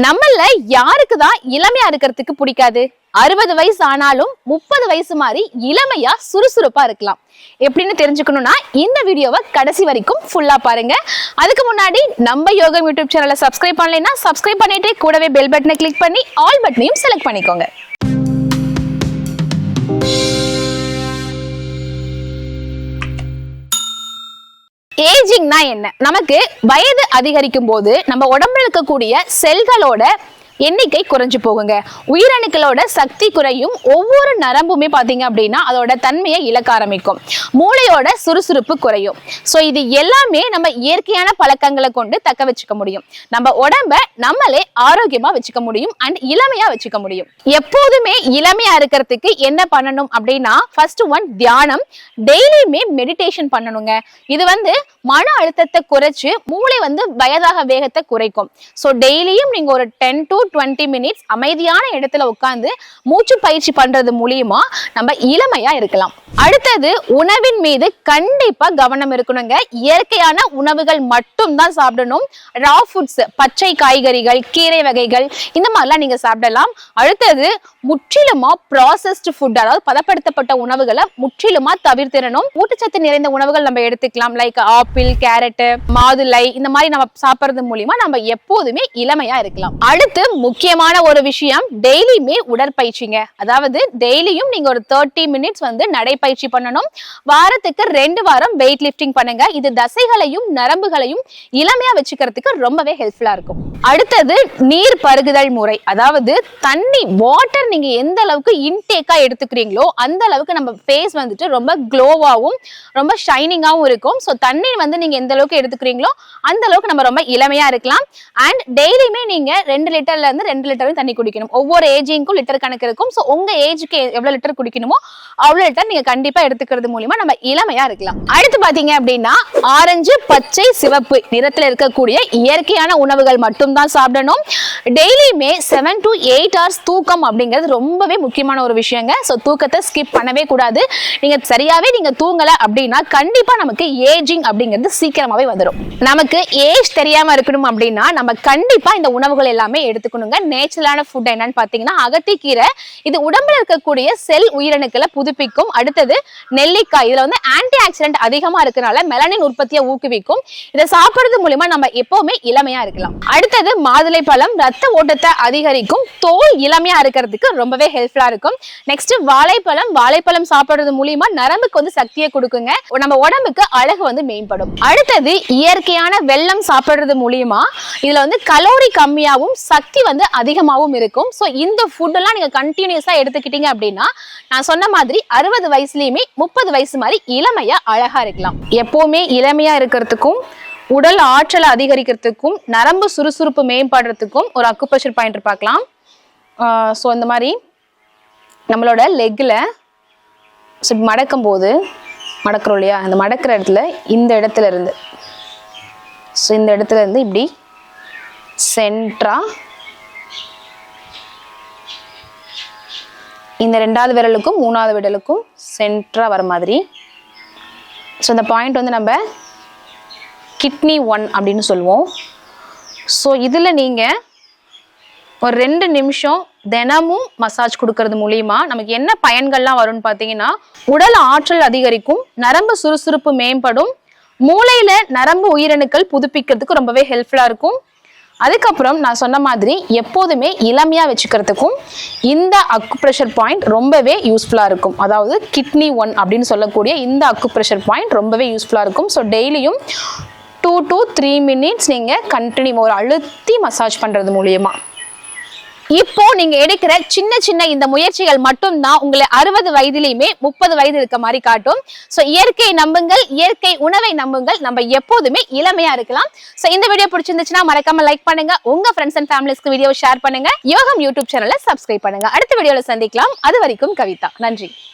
நம்மள யாருக்கு தான் இளமையா இருக்கிறதுக்கு பிடிக்காது? அறுபது வயசு ஆனாலும் முப்பது வயசு மாதிரி இளமையா சுறுசுறுப்பா இருக்கலாம். எப்படின்னு தெரிஞ்சுக்கணும்னா இந்த வீடியோவை கடைசி வரைக்கும் ஃபுல்லா பாருங்க. அதுக்கு முன்னாடி நம்ம யோகம் யூடியூப் சேனலை சப்ஸ்கிரைப் பண்ணலைன்னா சப்ஸ்கிரைப் பண்ணிட்டு கூடவே பெல் பட்டனை கிளிக் பண்ணி ஆல் பட்டனையும் செலக்ட் பண்ணிக்கோங்க. என்ன? நமக்கு வயது அதிகரிக்கும் போது நம்ம உடம்புல இருக்கக்கூடிய செல்களோட எண்ணிக்கை குறைஞ்சு போகுங்க. உயிரணுக்களோட சக்தி குறையும் ஒவ்வொரு நரம்புமே பார்த்தீங்க அப்படின்னா அதோட தன்மையை இழக்க ஆரம்பிக்கும். மூளையோட சுறுசுறுப்பு குறையும். ஸோ இது எல்லாமே நம்ம இயற்கையான பழக்கங்களை கொண்டு தக்க வச்சுக்க முடியும். நம்ம உடம்ப நம்மளே ஆரோக்கியமா வச்சுக்க முடியும் அண்ட் இளமையா வச்சுக்க முடியும். எப்போதுமே இளமையா இருக்கிறதுக்கு என்ன பண்ணணும் அப்படின்னா ஃபர்ஸ்ட் ஒன் தியானம். டெய்லியுமே மெடிடேஷன் பண்ணணுங்க. இது வந்து மன அழுத்தத்தை குறைச்சு மூளை வந்து வயதாக வேகத்தை குறைக்கும். ஸோ டெய்லியும் நீங்க ஒரு டென் டு டுவெண்ட்டி மினிட்ஸ் அமைதியான இடத்துல உட்காந்து மூச்சு பயிற்சி பண்றது மூலியமா நம்ம இளமையா இருக்கலாம். அடுத்தது உணவின் மீது கண்டிப்பா கவனம் இருக்கணுங்க. இயற்கையான உணவுகள் மட்டும் தான் சாப்பிடணும். ரா ஃபுட்ஸ் பச்சை காய்கறிகள் கீரை வகைகள் இந்த மாதிரிலாம் நீங்க சாப்பிடலாம். அடுத்தது முற்றிலுமா ப்ராசஸ்டு ஃபுட் அதாவது பதப்படுத்தப்பட்ட உணவுகளை முற்றிலுமா தவிர்த்திடணும். ஊட்டச்சத்து நிறைந்த உணவுகள் நம்ம எடுத்துக்கலாம். லைக் ஆப்பிள் கேரட் மாதுளை இந்த மாதிரி நம்ம சாப்பிடுறது மூலியமா நம்ம எப்போதுமே இளமையா இருக்கலாம். அடுத்து முக்கியமான ஒரு விஷயம் டெய்லியுமே உடற்பயிற்சிங்க. அதாவது டெய்லியும் நீங்க ஒரு தேர்ட்டி மினிட்ஸ் வந்து நடைப்பயிற்சி பண்ணணும். வாரத்துக்கு ரெண்டு வாரம் வெயிட் லிஃப்டிங் பண்ணுங்க. இது தசைகளையும் நரம்புகளையும் இளமையா வச்சுக்கிறதுக்கு ரொம்பவே ஹெல்ப்ஃபுல்லா இருக்கும். அடுத்தது நீர் பருகுதல் முறை. அதாவது தண்ணி வாட்டர் நீங்க எந்த அளவுக்கு இன்டேக்கா எடுத்துக்கிறீங்களோ அந்த அளவுக்கு நம்ம ஃபேஸ் வந்துட்டு ரொம்ப க்ளோவாகவும் ரொம்ப ஷைனிங்காகவும் இருக்கும். ஸோ தண்ணீர் வந்து நீங்க எந்த அளவுக்கு எடுத்துக்கிறீங்களோ அந்த அளவுக்கு நம்ம ரொம்ப இளமையா இருக்கலாம். அண்ட் டெய்லியுமே நீங்க ரெண்டு லிட்டர் லிட்டர்ல இருந்து ரெண்டு லிட்டர் தண்ணி குடிக்கணும். ஒவ்வொரு ஏஜிங்க்கும் லிட்டர் கணக்கு இருக்கும். ஸோ உங்க ஏஜுக்கு எவ்வளவு லிட்டர் குடிக்கணுமோ அவ்வளவு லிட்டர் நீங்க கண்டிப்பா எடுத்துக்கிறது மூலியமா நம்ம இளமையா இருக்கலாம். அடுத்து பாத்தீங்க அப்படின்னா ஆரஞ்சு பச்சை சிவப்பு நிறத்துல இருக்கக்கூடிய இயற்கையான உணவுகள் மட்டும்தான் சாப்பிடணும். டெய்லியுமே செவன் டு எயிட் ஹவர்ஸ் தூக்கம் அப்படிங்கிறது ரொம்பவே முக்கியமான ஒரு விஷயங்க. ஸோ தூக்கத்தை ஸ்கிப் பண்ணவே கூடாது. நீங்க சரியாவே நீங்க தூங்கல அப்படின்னா கண்டிப்பா நமக்கு ஏஜிங் அப்படிங்கிறது சீக்கிரமாவே வந்துடும் நமக்கு ஏஜ் தெரியாம இருக்கணும் அப்படின்னா நம்ம கண்டிப்பா இந்த உணவுகள் எல்லாமே எடுக்கணுங்க நேச்சுரலான ஃபுட் என்னன்னு பார்த்தீங்கன்னா அகத்திக்கீரை. இது உடம்புல இருக்கக்கூடிய செல் உயிரணுக்களை புதுப்பிக்கும். அடுத்தது நெல்லிக்காய். இதுல வந்து ஆன்டி ஆக்சிடென்ட் அதிகமா இருக்கனால மெலனின் உற்பத்தியை ஊக்குவிக்கும். இதை சாப்பிடுறது மூலியமா நம்ம எப்பவுமே இளமையா இருக்கலாம். அடுத்தது மாதுளை பழம். ரத்த ஓட்டத்தை அதிகரிக்கும். தோல் இளமையா இருக்கிறதுக்கு ரொம்பவே ஹெல்ப்ஃபுல்லா இருக்கும். நெக்ஸ்ட் வாழைப்பழம். வாழைப்பழம் சாப்பிடுறது மூலியமா நரம்புக்கு வந்து சக்தியை கொடுக்குங்க. நம்ம உடம்புக்கு அழகு வந்து மேம்படும். அடுத்தது இயற்கையான வெள்ளம் சாப்பிடுறது மூலியமா இதுல வந்து கலோரி கம்மியாகவும் சக்தி வந்து அதிகமாகவும் இருக்கும். ஸோ இந்த ஃபுட் எல்லாம் நீங்க எடுத்துக்கிட்டீங்க அப்படின்னா நான் சொன்ன மாதிரி அறுபது வயசுலயுமே முப்பது வயசு மாதிரி இளமையாக அழகா இருக்கலாம். எப்பவுமே இளமையா இருக்கிறதுக்கும் உடல் ஆற்றலை அதிகரிக்கிறதுக்கும் நரம்பு சுறுசுறுப்பு மேம்படுறதுக்கும் ஒரு அக்குப்ரெஷர் பாயிண்ட் பார்க்கலாம். ஸோ இந்த மாதிரி நம்மளோட லெக்கில் ஸோ மடக்கும் போது மடக்கிறோம் இல்லையா? அந்த மடக்கிற இடத்துல இந்த இடத்துல இருந்து ஸோ இந்த இடத்துல இருந்து இப்படி சென்ட்ரா இந்த ரெண்டாவது விரலுக்கும் மூணாவது விரலுக்கும் சென்ட்ராக வர மாதிரி. ஸோ இந்த பாயிண்ட் வந்து நம்ம கிட்னி ஒன் அப்படின்னு சொல்லுவோம். ஸோ இதில் நீங்கள் ஒரு ரெண்டு நிமிஷம் தினமும் மசாஜ் கொடுக்கறது மூலியமா நமக்கு என்ன பயன்கள்லாம் வரும்னு பார்த்தீங்கன்னா உடல் ஆற்றல் அதிகரிக்கும் நரம்பு சுறுசுறுப்பு மேம்படும் மூளையில நரம்பு உயிரணுக்கள் புதுப்பிக்கிறதுக்கு ரொம்பவே ஹெல்ப்ஃபுல்லாக இருக்கும். அதுக்கப்புறம் நான் சொன்ன மாதிரி எப்போதுமே இளமையாக வச்சுக்கிறதுக்கும் இந்த அக்குப்ரெஷர் பாயிண்ட் ரொம்பவே யூஸ்ஃபுல்லாக இருக்கும். அதாவது கிட்னி ஒன் அப்படின்னு சொல்லக்கூடிய இந்த அக்குப்ரெஷர் பாயிண்ட் ரொம்பவே யூஸ்ஃபுல்லாக இருக்கும். ஸோ டெய்லியும் டூ டு த்ரீ மினிட்ஸ் நீங்கள் கண்டினியூ ஒரு அழுத்தி மசாஜ் பண்ணுறது மூலியமாக இப்போ நீங்க எடுக்கிற சின்ன சின்ன இந்த முயற்சிகள் மட்டும்தான் உங்களை அறுபது வயதிலையுமே முப்பது வயது இருக்க மாதிரி காட்டும். ஸோ இயற்கை நம்புங்கள் இயற்கை உணவை நம்புங்கள். நம்ம எப்போதுமே இளமையா இருக்கலாம். ஸோ இந்த வீடியோ பிடிச்சிருந்துச்சுன்னா மறக்காம லைக் பண்ணுங்க. உங்க ஃப்ரெண்ட்ஸ் அண்ட் ஃபேமிலிஸ்க்கு வீடியோ ஷேர் பண்ணுங்க. யோகம் யூடியூப் சேனலை சப்ஸ்கிரைப் பண்ணுங்க. அடுத்த வீடியோல சந்திக்கலாம். அது வரைக்கும் கவிதா. நன்றி.